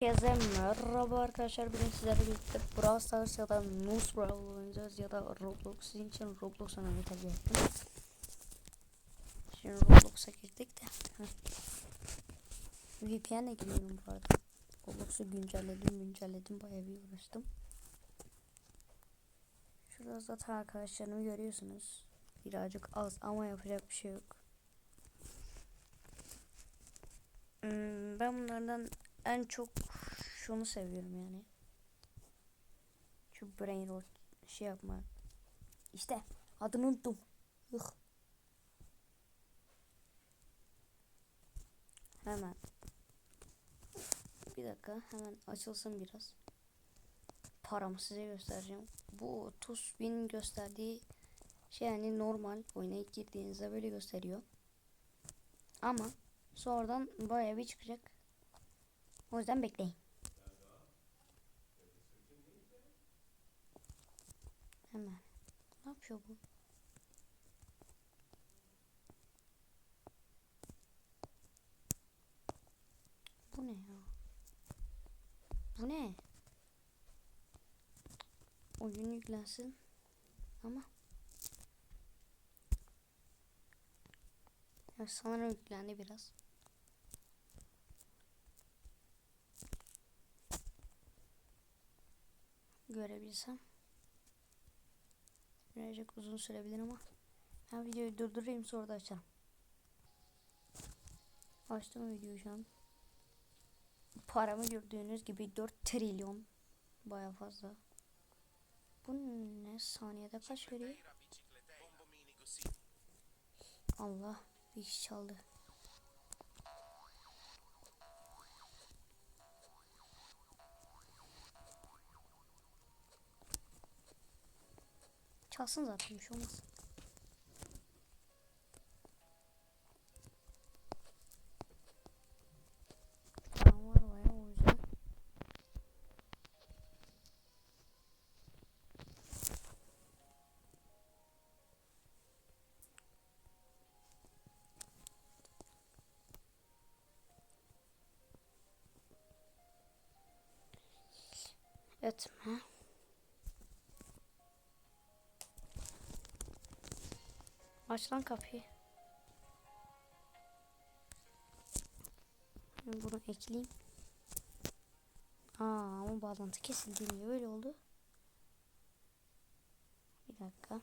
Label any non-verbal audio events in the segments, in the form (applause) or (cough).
Herkese merhaba arkadaşlar bugün sizlerle birlikte Brawl Stars ya da Nus Brawl oynayacağız ya da Roblox sizin için Roblox oynamayı tercih ettim. Şimdi Roblox'a girdik de. VPN'e giriyorum bu arada. Roblox'u güncelledim güncelledim bayağı bir uğraştım. Şurada zaten arkadaşlarımı görüyorsunuz. Birazcık az ama yapacak bir şey yok. Hmm, ben bunlardan en çok şunu seviyorum yani. Şu brain rot şey yapma. İşte adını unuttum. Yuh. Hemen. Bir dakika hemen açılsın biraz. Paramı size göstereceğim. Bu 30 bin gösterdiği şey yani normal oyuna girdiğinizde böyle gösteriyor. Ama sonradan bayağı bir çıkacak. O yüzden bekleyin. Hemen. Ne yapıyor bu? Bu ne ya? Bu ne? Oyun yüklensin. Ama. Ya sanırım yüklendi biraz. Görebilsem. Birazcık uzun sürebilir ama ben videoyu durdurayım sonra da açarım. Açtım videoyu şu an. Paramı gördüğünüz gibi 4 trilyon. Baya fazla. Bu ne saniyede kaç veriyor? Allah bir kişi çaldı. Çalsın zaten bir şey olmaz. Etme. Aç lan kapıyı. Bunu ekleyeyim. Aa ama bağlantı kesildi. Niye öyle oldu? Bir dakika.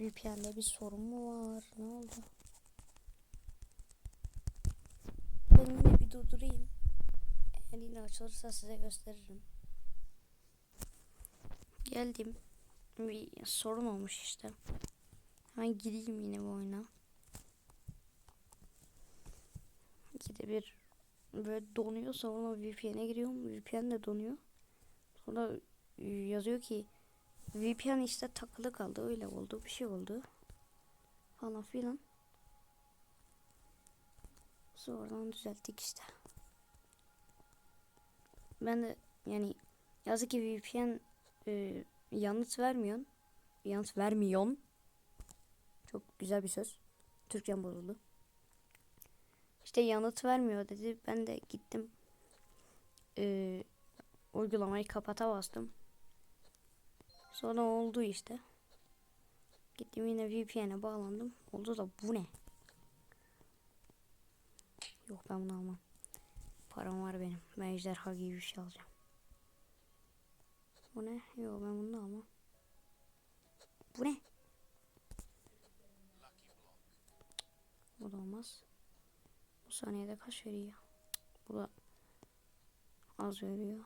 VPN'de bir sorun mu var? Ne oldu? Ben yine bir durdurayım. Eğer yine açılırsa size gösteririm. Geldim. Bir sorun olmuş işte. Hemen gireyim yine bu oyuna. İkide bir böyle donuyor sonra VPN'e giriyorum. VPN de donuyor. Sonra yazıyor ki VPN işte takılı kaldı öyle oldu bir şey oldu. Falan filan. Sonradan düzelttik işte. Ben de yani yazık ki VPN e, yanıt vermiyor. Yanıt vermiyor. Çok güzel bir söz. Türkçem bozuldu. İşte yanıt vermiyor dedi. Ben de gittim. E, uygulamayı kapata bastım. Sonra oldu işte. Gittim yine VPN'e bağlandım. Oldu da bu ne? Yok ben bunu almam. Param var benim. Ben ejderha gibi bir şey alacağım. Bu ne? Yok ben bunu da almam. Bu ne? Bu da olmaz. Bu saniyede kaç veriyor? Bu da az veriyor.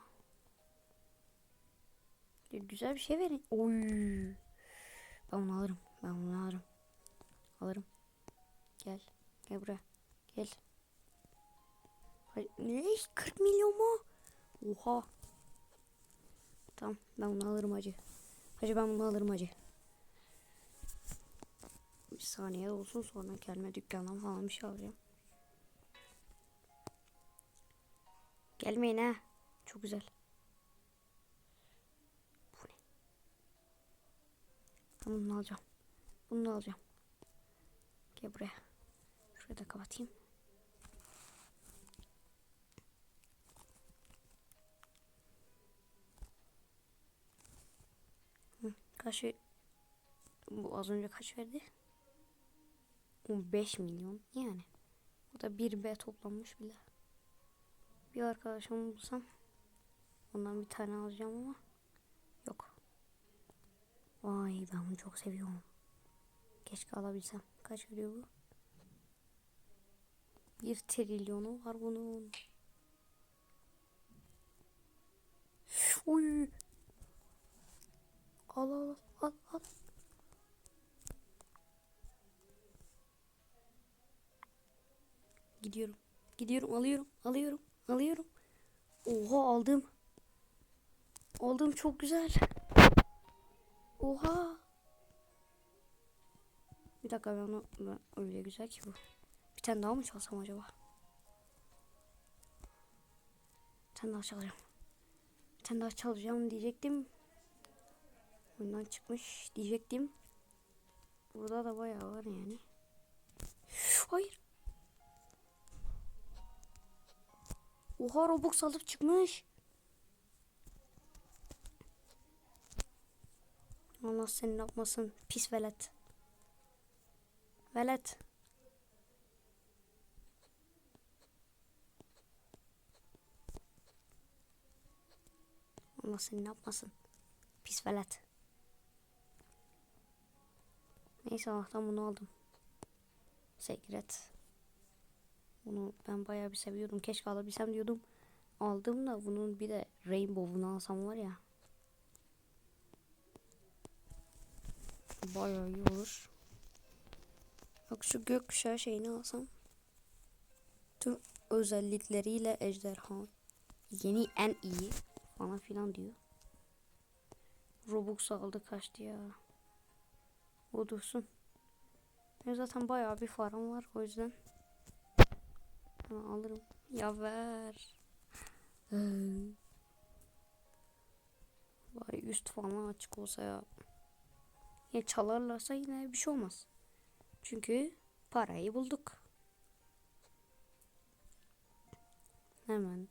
Güzel bir şey verin. Oy. Ben bunu alırım. Ben bunu alırım. Alırım. Gel. Gel buraya. Gel. Hayır, ne? 40 milyon mu? Oha. Tamam ben bunu alırım hacı. Hacı ben bunu alırım hacı. Bir saniye olsun sonra kendime dükkandan falan bir şey alacağım. Gelmeyin ha. Çok güzel. Bu ne? Tamam bunu alacağım. Bunu alacağım. Gel buraya. Şurayı da kapatayım. Kaç ver- bu az önce kaç verdi? 15 milyon yani. Bu da 1B toplanmış bile. Bir arkadaşımı bulsam ondan bir tane alacağım ama yok. Vay ben bunu çok seviyorum. Keşke alabilsem. Kaç veriyor bu? Bir trilyonu var bunun. Oy. Al al al al. Gidiyorum. Gidiyorum alıyorum alıyorum alıyorum. Oha aldım. Aldım çok güzel. Oha. Bir dakika ben onu ben, öyle güzel ki bu. Bir tane daha mı çalsam acaba? Bir tane daha çalacağım. Bir tane daha çalacağım diyecektim. Oyundan çıkmış diyecektim. Burada da bayağı var yani. Hayır. Oha Robux alıp çıkmış. Allah seni yapmasın pis velet. Velet. Allah seni yapmasın. Pis velet. Neyse Allah'tan bunu aldım. Sekret. Bunu ben bayağı bir seviyordum. Keşke alabilsem diyordum. Aldım da bunun bir de Rainbow'unu alsam var ya. Bayağı iyi olur. Bak şu gökkuşağı şeyini alsam. Tüm özellikleriyle ejderha. Yeni en iyi falan filan diyor. Robux aldı kaçtı ya. O dursun. Benim zaten bayağı bir param var o yüzden. Hemen alırım. Ya ver. Vay üst falan açık olsa ya. Ya çalarlarsa yine bir şey olmaz. Çünkü parayı bulduk. Hemen.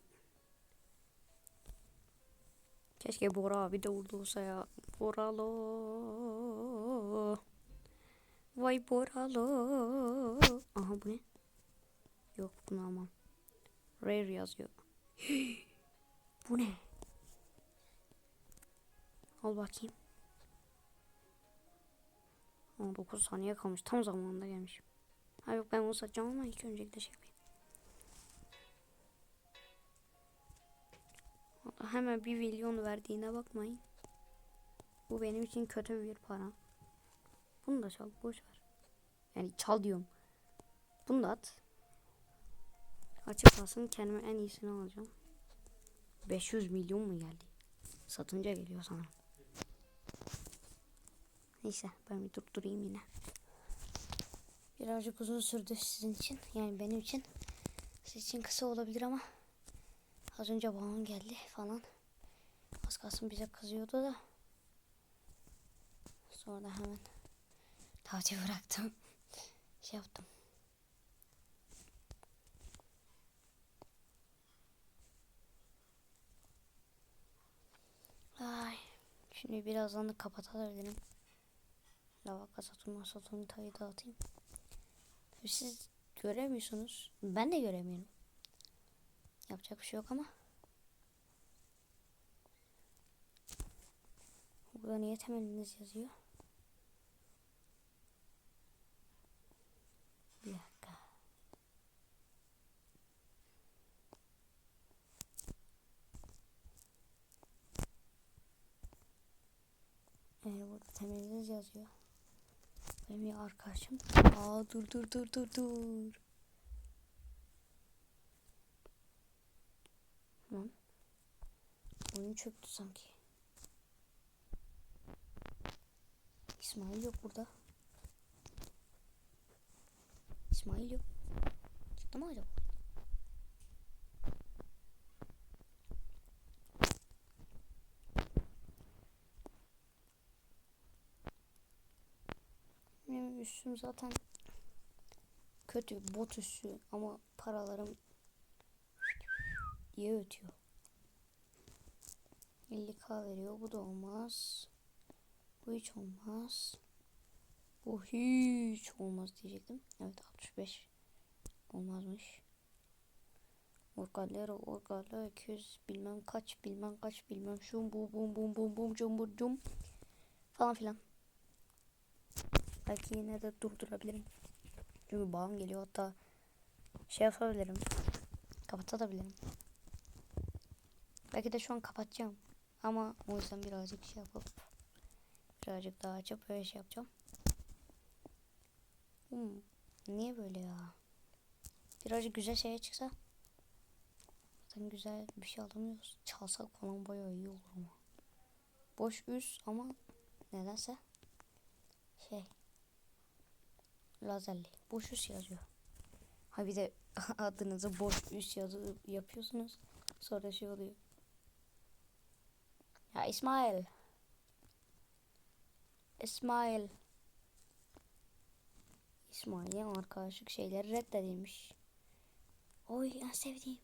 Keşke Bora abi de orada olsa ya. Boralo. Vay Boralo. Aha bu ne? Yok bunu almam. Rare yazıyor. (gasps) bu ne? Al bakayım. 19 saniye kalmış. Tam zamanında gelmiş. Ha yok ben bunu satacağım ama ilk öncelikle şey Hemen bir milyon verdiğine bakmayın. Bu benim için kötü bir para. Bunu da çal boş ver. Yani çal diyorum. Bunu da at. Açık kalsın kendime en iyisini alacağım. 500 milyon mu geldi? Satınca geliyor sana. Neyse ben bir durdurayım yine. Birazcık uzun sürdü sizin için. Yani benim için. Sizin için kısa olabilir ama az önce balon geldi falan. Az kalsın bize kızıyordu da. Sonra hemen tatil bıraktım. (laughs) Şey yaptım. Ay. Şimdi birazdan da kapatabilirim. Lavaka Saturn Saturn tayı dağıtayım. Siz göremiyorsunuz. Ben de göremiyorum. Yapacak bir şey yok ama. Burada niye temeliniz yazıyor? Bir dakika. Ee, burada temeliniz yazıyor. Benim bir arkadaşım. Aa dur dur dur dur dur. Lan. Oyun çöktü sanki. İsmail yok burada. İsmail yok. Çıktı mı acaba? Üstüm zaten kötü bot üstü ama paralarım diye ötüyor. 50k veriyor. Bu da olmaz. Bu hiç olmaz. Bu hiç olmaz diyecektim. Evet 65 olmazmış. Orgalero orgalo 200 bilmem kaç bilmem kaç bilmem şu bu bum bum bum bum cum bum cum falan filan. Belki yine de durdurabilirim. Çünkü bağım geliyor hatta şey yapabilirim. Kapatabilirim. Belki de şu an kapatacağım. Ama o yüzden birazcık şey yapıp birazcık daha açıp böyle şey yapacağım. Hmm, niye böyle ya? Birazcık güzel şeye çıksa. Zaten güzel bir şey alamıyoruz. Çalsak falan bayağı iyi olur ama. Boş üst ama nedense şey lazerli. Boş üst yazıyor. Ha bir de (laughs) adınızı boş üst yazı yapıyorsunuz. Sonra şey oluyor. Ya İsmail. İsmail. İsmail'in arkadaşlık şeyleri reddedilmiş. Oy en sevdiğim.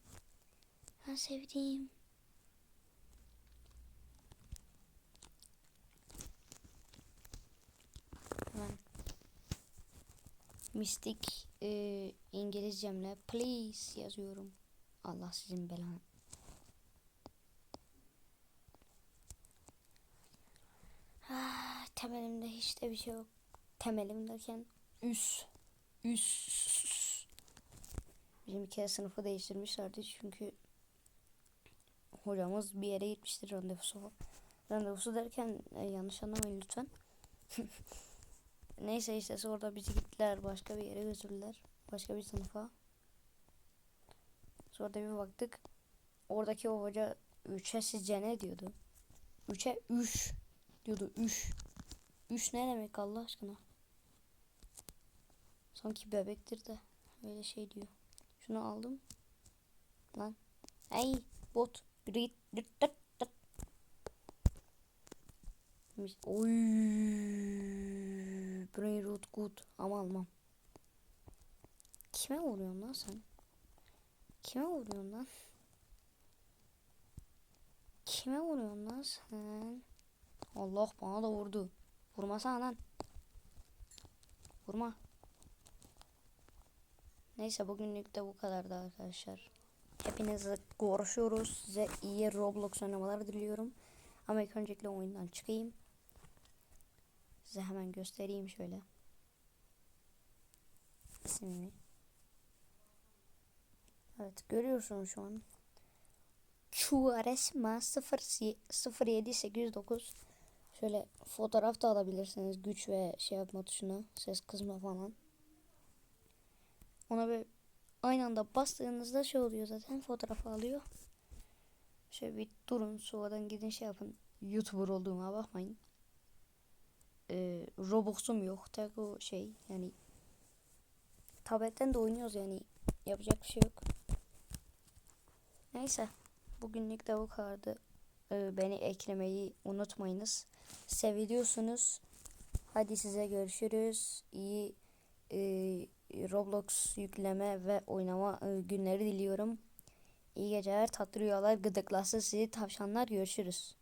En sevdiğim. Hemen mistik e, İngilizcemle please yazıyorum. Allah sizin belanı. Ah, temelimde hiç de bir şey yok. Temelim derken üs. Üs. Bizim bir kere sınıfı değiştirmişlerdi çünkü hocamız bir yere gitmiştir randevusu. Randevusu derken e, yanlış anlamayın lütfen. (laughs) Neyse işte orada bizi gittiler başka bir yere götürdüler. Başka bir sınıfa. Sonra da bir baktık. Oradaki o hoca 3'e sizce ne diyordu? 3'e 3 diyordu 3. 3 ne demek Allah aşkına? Sanki bebektir de öyle şey diyor. Şunu aldım. Lan. Hey bot. Rit, rit, rit, rit. Oy. Brain root good. Ama almam. Kime vuruyorsun lan sen? Kime vuruyorsun lan? Kime vuruyorsun lan sen? Allah bana da vurdu. Vurmasana lan. Vurma. Neyse bugünlük de bu kadardı arkadaşlar. Hepinize görüşüyoruz. Size iyi Roblox oynamalar diliyorum. Ama ilk öncelikle oyundan çıkayım. Size hemen göstereyim şöyle. İsmini. Evet görüyorsunuz şu an. Chuaresma 07809 Şöyle fotoğraf da alabilirsiniz. Güç ve şey yapma tuşuna. Ses kızma falan. Ona böyle aynı anda bastığınızda şey oluyor zaten. Fotoğrafı alıyor. Şöyle bir durun. Sonradan gidin şey yapın. Youtuber olduğuma bakmayın. Ee, Robux'um yok. Tek o şey yani tabletten de oynuyoruz yani. Yapacak bir şey yok. Neyse. Bugünlük de bu kadardı. Ee, beni eklemeyi unutmayınız. Seviliyorsunuz. Hadi size görüşürüz. İyi e, Roblox yükleme ve oynama e, günleri diliyorum. İyi geceler, tatlı rüyalar, gıdıklasın sizi tavşanlar. Görüşürüz.